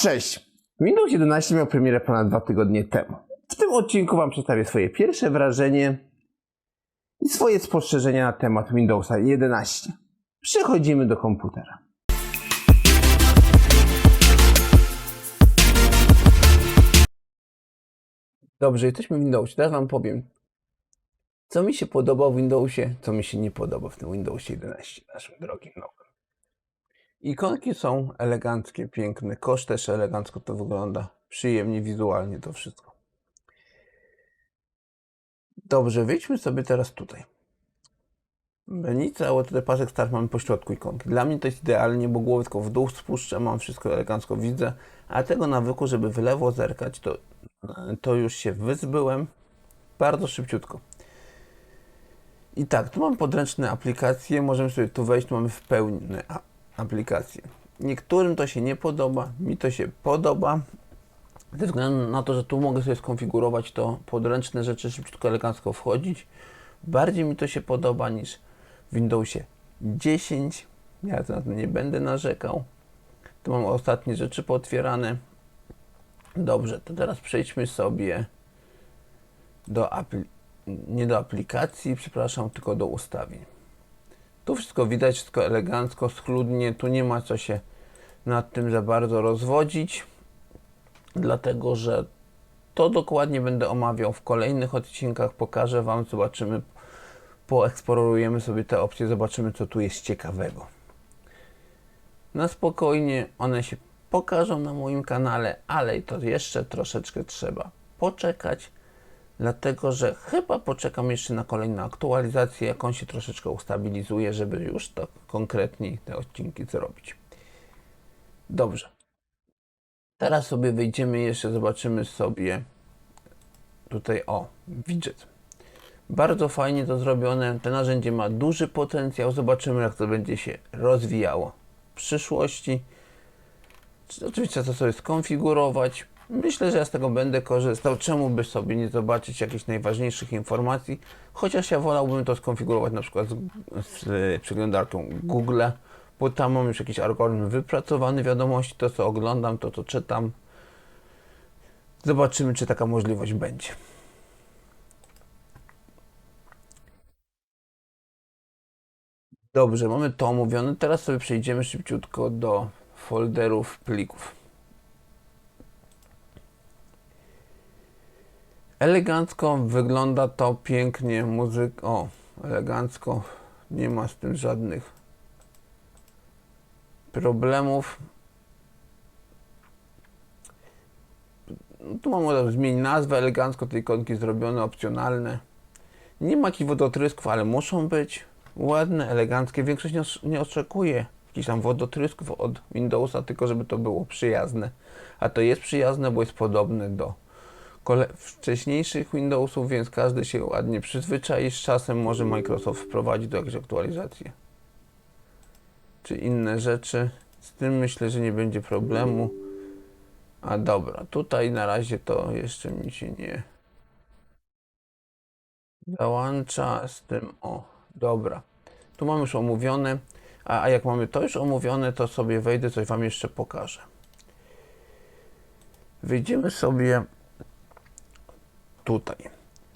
Cześć! Windows 11 miał premierę ponad dwa tygodnie temu. W tym odcinku Wam przedstawię swoje pierwsze wrażenie i swoje spostrzeżenia na temat Windowsa 11. Przechodzimy do komputera. Dobrze, jesteśmy w Windowsie. Teraz Wam powiem, co mi się podoba w Windowsie, co mi się nie podoba w tym Windowsie 11, naszym drogim nowym. Ikonki są eleganckie, piękne. Kosz też elegancko to wygląda. Przyjemnie wizualnie to wszystko. Dobrze, wyjdźmy sobie teraz tutaj. Benica, ale tutaj pasek start mamy po środku ikonki. Dla mnie to jest idealnie, bo głowę tylko w dół spuszczę, mam wszystko elegancko widzę, a tego nawyku, żeby w lewo zerkać, to, to już się wyzbyłem bardzo szybciutko. I tak, tu mam podręczne aplikacje, możemy sobie tu wejść, tu mamy w pełni a- aplikacje. Niektórym to się nie podoba, mi to się podoba. Ze względu na to, że tu mogę sobie skonfigurować to podręczne rzeczy szybciutko, elegancko wchodzić. Bardziej mi to się podoba niż w Windowsie 10. Ja na to nie będę narzekał. Tu mam ostatnie rzeczy pootwierane. Dobrze, to teraz przejdźmy sobie do nie do aplikacji, przepraszam, tylko do ustawień. Tu wszystko widać, wszystko elegancko, schludnie, tu nie ma co się nad tym za bardzo rozwodzić, dlatego że to dokładnie będę omawiał w kolejnych odcinkach, pokażę Wam, zobaczymy, poeksplorujemy sobie te opcje, zobaczymy co tu jest ciekawego. Na spokojnie one się pokażą na moim kanale, ale to jeszcze troszeczkę trzeba poczekać, dlatego że chyba poczekam jeszcze na kolejną aktualizację, jak on się troszeczkę ustabilizuje, żeby już tak konkretniej te odcinki zrobić. Dobrze. Teraz sobie wyjdziemy jeszcze, zobaczymy sobie tutaj o, widget. Bardzo fajnie to zrobione. To narzędzie ma duży potencjał. Zobaczymy, jak to będzie się rozwijało w przyszłości. Oczywiście to sobie skonfigurować. Myślę, że ja z tego będę korzystał. Czemu by sobie nie zobaczyć jakichś najważniejszych informacji? Chociaż ja wolałbym to skonfigurować na przykład z, z przeglądarką Google, bo tam mam już jakiś algorytm wypracowany wiadomości, to co oglądam, to co czytam. Zobaczymy, czy taka możliwość będzie. Dobrze, mamy to omówione. Teraz sobie przejdziemy szybciutko do folderów plików. Elegancko wygląda to pięknie, muzyk. O, elegancko. Nie ma z tym żadnych problemów. Tu mam zmienić nazwę, elegancko te ikonki zrobione, opcjonalne. Nie ma jakichś wodotrysków, ale muszą być ładne, eleganckie. Większość nie, nie oczekuje jakichś tam wodotrysków od Windowsa, tylko żeby to było przyjazne. A to jest przyjazne, bo jest podobne do wcześniejszych Windowsów, więc każdy się ładnie przyzwyczai. Z czasem może Microsoft wprowadzić do jakiejś aktualizacji czy inne rzeczy. Z tym myślę, że nie będzie problemu. A dobra, tutaj na razie to jeszcze mi się nie załącza z tym. O, dobra. Tu mamy już omówione. A, a jak mamy to już omówione, to sobie wejdę, coś Wam jeszcze pokażę. Wyjdziemy sobie tutaj.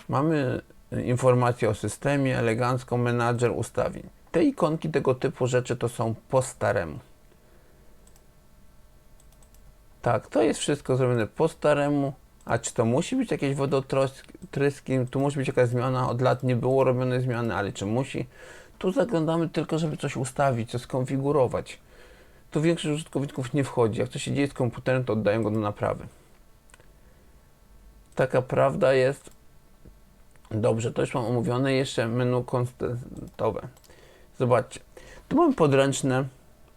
Mamy informację o systemie, elegancko, menadżer ustawień. Te ikonki tego typu rzeczy to są po staremu. Tak, to jest wszystko zrobione po staremu. A czy to musi być jakieś wodotryski? Tu musi być jakaś zmiana. Od lat nie było robione zmiany, ale czy musi? Tu zaglądamy tylko, żeby coś ustawić, coś skonfigurować. Tu większość użytkowników nie wchodzi. Jak coś się dzieje z komputerem, to oddają go do naprawy. Taka prawda jest. Dobrze, to już mam omówione. Jeszcze menu konstantowe. Zobaczcie. Tu mamy podręczne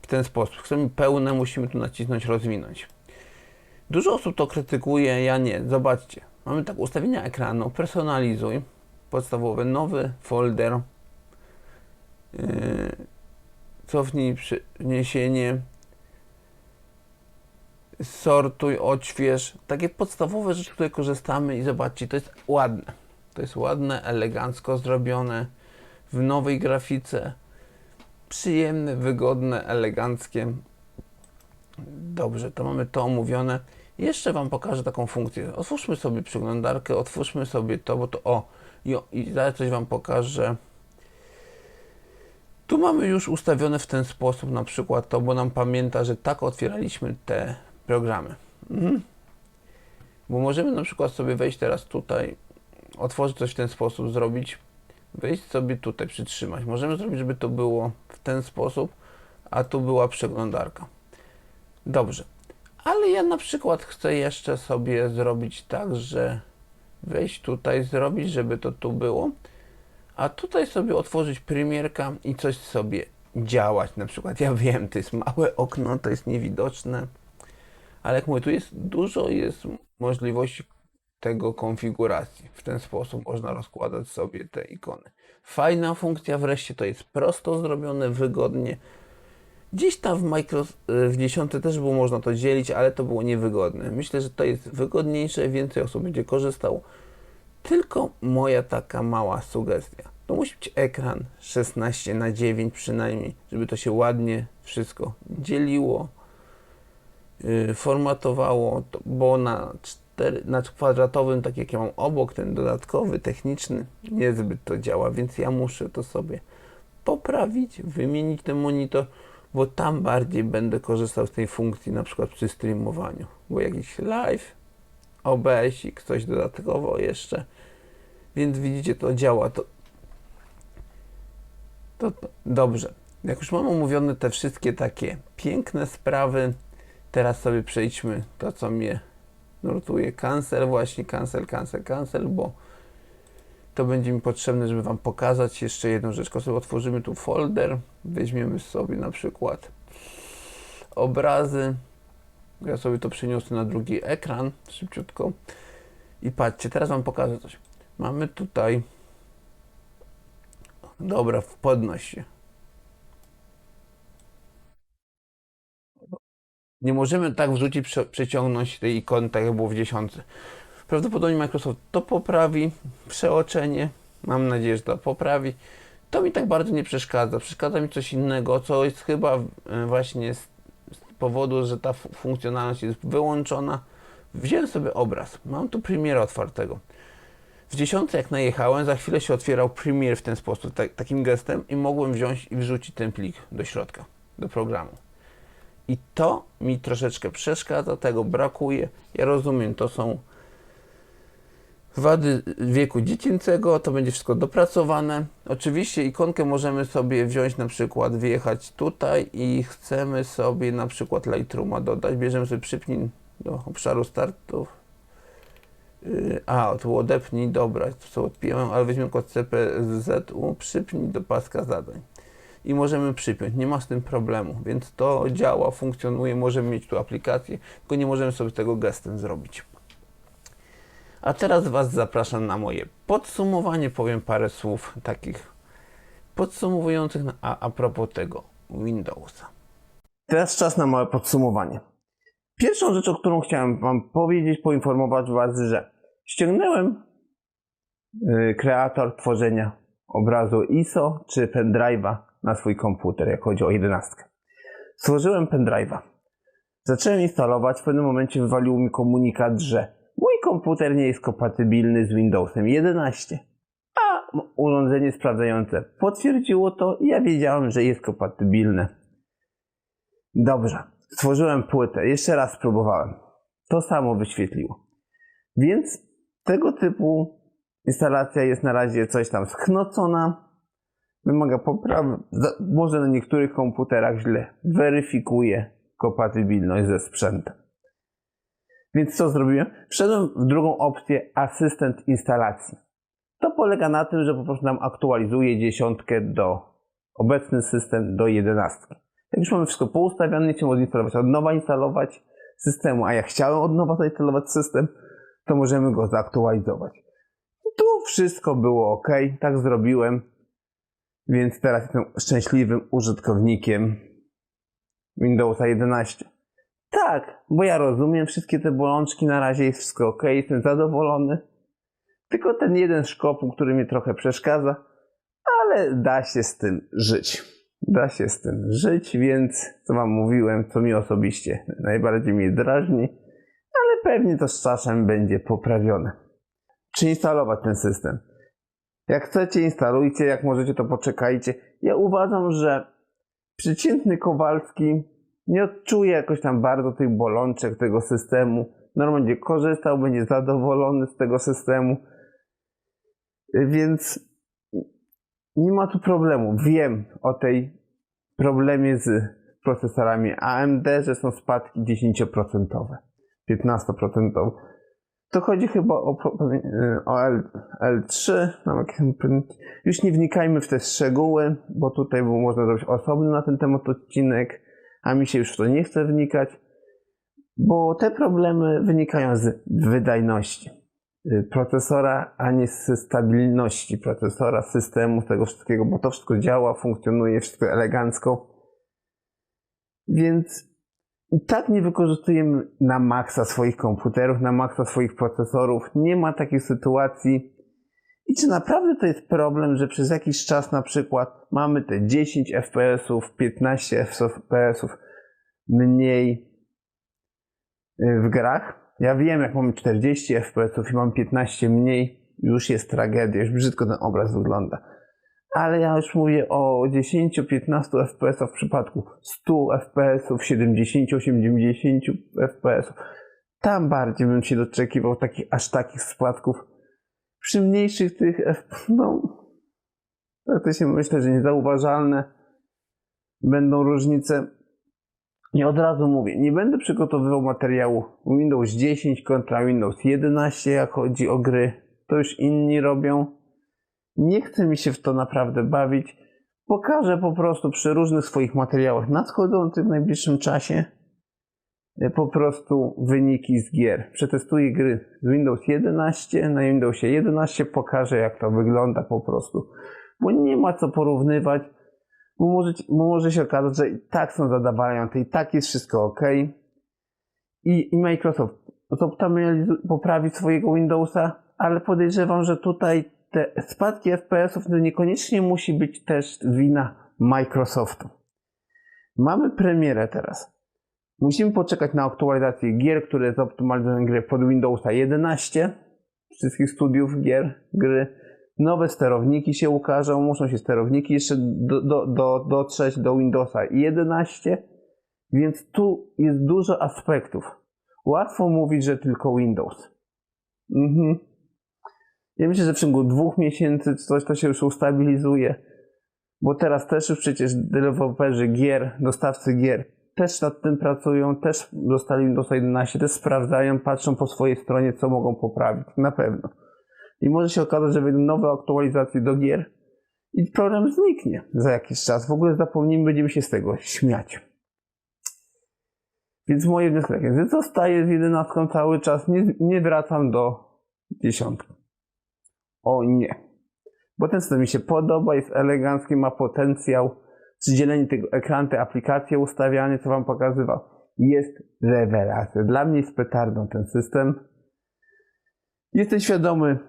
w ten sposób. Chcemy pełne, musimy tu nacisnąć rozwinąć. Dużo osób to krytykuje, ja nie. Zobaczcie. Mamy tak ustawienia ekranu, personalizuj, podstawowy, nowy folder, yy, cofnij przeniesienie, sortuj, odśwież. Takie podstawowe rzeczy, które korzystamy i zobaczcie, to jest ładne. To jest ładne, elegancko zrobione, w nowej grafice. Przyjemne, wygodne, eleganckie. Dobrze, to mamy to omówione. Jeszcze Wam pokażę taką funkcję. Otwórzmy sobie przeglądarkę, otwórzmy sobie to, bo to o, i, i zaraz coś Wam pokażę. Tu mamy już ustawione w ten sposób na przykład to, bo nam pamięta, że tak otwieraliśmy te programy. Mhm. Bo możemy na przykład sobie wejść teraz tutaj, otworzyć coś w ten sposób, zrobić, wejść sobie tutaj, przytrzymać. Możemy zrobić, żeby to było w ten sposób, a tu była przeglądarka. Dobrze. Ale ja na przykład chcę jeszcze sobie zrobić tak, że wejść tutaj, zrobić, żeby to tu było, a tutaj sobie otworzyć premierka i coś sobie działać. Na przykład ja wiem, to jest małe okno, to jest niewidoczne, ale jak mówię, tu jest dużo jest możliwości tego konfiguracji. W ten sposób można rozkładać sobie te ikony. Fajna funkcja wreszcie, to jest prosto zrobione, wygodnie. Gdzieś tam w Microsoft w 10 też było można to dzielić, ale to było niewygodne. Myślę, że to jest wygodniejsze, więcej osób będzie korzystało. Tylko moja taka mała sugestia. To musi być ekran 16 na 9 przynajmniej, żeby to się ładnie wszystko dzieliło, formatowało, to, bo na, 4, na kwadratowym, tak jak ja mam obok, ten dodatkowy, techniczny, niezbyt to działa, więc ja muszę to sobie poprawić, wymienić ten monitor, bo tam bardziej będę korzystał z tej funkcji, na przykład przy streamowaniu, bo jakiś live, OBS-ik, coś dodatkowo jeszcze, więc widzicie, to działa, to, to, to dobrze. Jak już mam omówione te wszystkie takie piękne sprawy, teraz sobie przejdźmy to, co mnie nurtuje. Cancel, właśnie cancel, cancel, cancel, bo to będzie mi potrzebne, żeby Wam pokazać jeszcze jedną rzecz. Sobie otworzymy tu folder, weźmiemy sobie na przykład obrazy. Ja sobie to przeniosę na drugi ekran szybciutko. I patrzcie, teraz Wam pokażę coś. Mamy tutaj. Dobra, podnoś się. Nie możemy tak wrzucić, prze, przeciągnąć tej ikony, tak jak było w dziesiątce. Prawdopodobnie Microsoft to poprawi, przeoczenie. Mam nadzieję, że to poprawi. To mi tak bardzo nie przeszkadza. Przeszkadza mi coś innego, co jest chyba e, właśnie z, z powodu, że ta funkcjonalność jest wyłączona. Wziąłem sobie obraz. Mam tu Premiere otwartego. W dziesiątce jak najechałem, za chwilę się otwierał Premiere w ten sposób, tak, takim gestem i mogłem wziąć i wrzucić ten plik do środka, do programu. I to mi troszeczkę przeszkadza, tego brakuje. Ja rozumiem, to są wady wieku dziecięcego, to będzie wszystko dopracowane. Oczywiście ikonkę możemy sobie wziąć na przykład, wjechać tutaj i chcemy sobie na przykład Lightrooma dodać. Bierzemy sobie przypnij do obszaru startów. Yy, a, tu odepnij, dobra, to co odpiłem, ale weźmiemy kod CPZU, przypnij do paska zadań. I możemy przypiąć, nie ma z tym problemu, więc to działa, funkcjonuje, możemy mieć tu aplikację, tylko nie możemy sobie tego gestem zrobić. A teraz Was zapraszam na moje podsumowanie. Powiem parę słów takich podsumowujących a, a propos tego Windowsa. Teraz czas na małe podsumowanie. Pierwszą rzeczą, którą chciałem Wam powiedzieć, poinformować Was, że ściągnąłem yy, kreator tworzenia obrazu ISO czy pendrive'a na swój komputer, jak chodzi o 11. Stworzyłem pendrive'a. Zacząłem instalować, w pewnym momencie wywalił mi komunikat, że mój komputer nie jest kompatybilny z Windowsem 11. A urządzenie sprawdzające potwierdziło to i ja wiedziałem, że jest kompatybilne. Dobrze. Stworzyłem płytę. Jeszcze raz spróbowałem. To samo wyświetliło. Więc tego typu instalacja jest na razie coś tam sknocona. Wymaga poprawy. Może na niektórych komputerach źle weryfikuje kompatybilność ze sprzętem. Więc co zrobiłem? Wszedłem w drugą opcję asystent instalacji. To polega na tym, że po prostu nam aktualizuje dziesiątkę do obecny system do jedenastki. Jak już mamy wszystko poustawione, nie chcemy odinstalować, od nowa instalować systemu, a jak chciałem od nowa zainstalować system, to możemy go zaktualizować. Tu wszystko było ok, tak zrobiłem, więc teraz jestem szczęśliwym użytkownikiem Windowsa 11. Tak, bo ja rozumiem wszystkie te bolączki, na razie jest wszystko ok, jestem zadowolony. Tylko ten jeden szkopuł, który mnie trochę przeszkadza, ale da się z tym żyć. da się z tym żyć, więc co wam mówiłem, co mi osobiście najbardziej mnie drażni, ale pewnie to z czasem będzie poprawione. Czy instalować ten system? Jak chcecie, instalujcie, jak możecie, to poczekajcie. Ja uważam, że przeciętny Kowalski nie odczuje jakoś tam bardzo tych bolączek tego systemu. Normalnie korzystał, będzie zadowolony z tego systemu. Więc nie ma tu problemu. Wiem o tej problemie z procesorami AMD, że są spadki 10%, 15%. To chodzi chyba o, o L, L3. Już nie wnikajmy w te szczegóły, bo tutaj można zrobić osobny na ten temat odcinek, a mi się już w to nie chce wnikać, bo te problemy wynikają z wydajności procesora, a nie z stabilności procesora, systemu, tego wszystkiego, bo to wszystko działa, funkcjonuje, wszystko elegancko. Więc i tak nie wykorzystujemy na maksa swoich komputerów, na maksa swoich procesorów. Nie ma takiej sytuacji. I czy naprawdę to jest problem, że przez jakiś czas na przykład mamy te 10 FPS-ów, 15 FPS-ów mniej w grach? Ja wiem, jak mamy 40 FPS-ów i mam 15 mniej, już jest tragedia, już brzydko ten obraz wygląda. Ale ja już mówię o 10-15 FPS w przypadku 100 FPS, 70-80 FPS. Tam bardziej bym się doczekiwał takich, aż takich spadków. Przy mniejszych tych FPS, no, to się myślę, że niezauważalne będą różnice. I od razu mówię, nie będę przygotowywał materiału Windows 10 kontra Windows 11, jak chodzi o gry. To już inni robią. Nie chce mi się w to naprawdę bawić. Pokażę po prostu przy różnych swoich materiałach nadchodzących w najbliższym czasie e, po prostu wyniki z gier. Przetestuję gry z Windows 11, na Windowsie 11 pokażę jak to wygląda po prostu. Bo nie ma co porównywać, bo może, bo może się okazać, że i tak są zadawające, i tak jest wszystko ok. I, i Microsoft to tam poprawi swojego Windowsa, ale podejrzewam, że tutaj te spadki FPS-ów to niekoniecznie musi być też wina Microsoftu. Mamy premierę teraz. Musimy poczekać na aktualizację gier, które zoptymalizują grę pod Windowsa 11. Wszystkich studiów gier, gry. Nowe sterowniki się ukażą. Muszą się sterowniki jeszcze do, do, do, dotrzeć do Windowsa 11. Więc tu jest dużo aspektów. Łatwo mówić, że tylko Windows. Mhm. Ja myślę, że w ciągu dwóch miesięcy coś to się już ustabilizuje, bo teraz też już przecież deweloperzy gier, dostawcy gier też nad tym pracują, też dostali Windows 11, też sprawdzają, patrzą po swojej stronie, co mogą poprawić, na pewno. I może się okazać, że wyjdą nowe aktualizacje do gier i problem zniknie za jakiś czas. W ogóle zapomnimy, będziemy się z tego śmiać. Więc moje wnioski takie, zostaję z 11 cały czas, nie, nie wracam do dziesiątki. O nie. Bo ten system mi się podoba, jest elegancki, ma potencjał. Przydzielenie tego ekranu, te aplikacje ustawiane, co Wam pokazywał. Jest rewelacja. Dla mnie jest petardą ten system. Jestem świadomy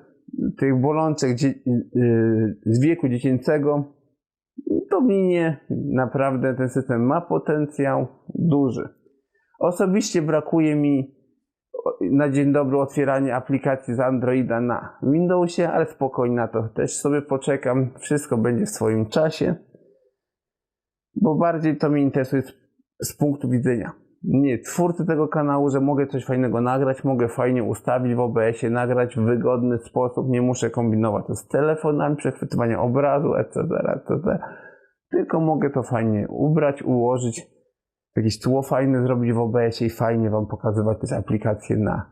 tych bolączek y, z wieku dziecięcego. To minie. Naprawdę ten system ma potencjał duży. Osobiście brakuje mi na dzień dobry otwieranie aplikacji z Androida na Windowsie, ale spokojnie na to też sobie poczekam. Wszystko będzie w swoim czasie, bo bardziej to mnie interesuje z, z punktu widzenia nie twórcy tego kanału, że mogę coś fajnego nagrać, mogę fajnie ustawić w OBS-ie, nagrać w wygodny sposób, nie muszę kombinować z telefonami, przechwytywania obrazu, etc., etc. Tylko mogę to fajnie ubrać, ułożyć jakieś tło fajne zrobić w OBS-ie i fajnie Wam pokazywać te aplikacje na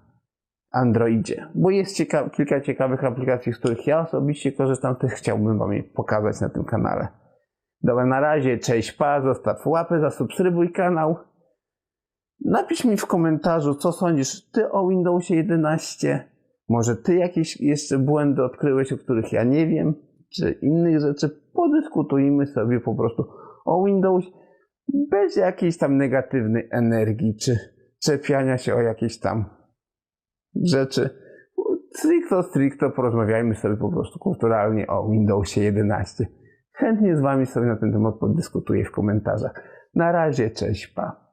Androidzie. Bo jest cieka kilka ciekawych aplikacji, z których ja osobiście korzystam, też chciałbym Wam je pokazać na tym kanale. Dobra, na razie, cześć, pa, zostaw łapę, zasubskrybuj kanał. Napisz mi w komentarzu, co sądzisz ty o Windowsie 11. Może ty jakieś jeszcze błędy odkryłeś, o których ja nie wiem, czy innych rzeczy. Podyskutujmy sobie po prostu o Windowsie bez jakiejś tam negatywnej energii, czy czepiania się o jakieś tam rzeczy. Stricto, stricto porozmawiajmy sobie po prostu kulturalnie o Windowsie 11. chętnie z Wami sobie na ten temat podyskutuję w komentarzach. Na razie, cześć, pa.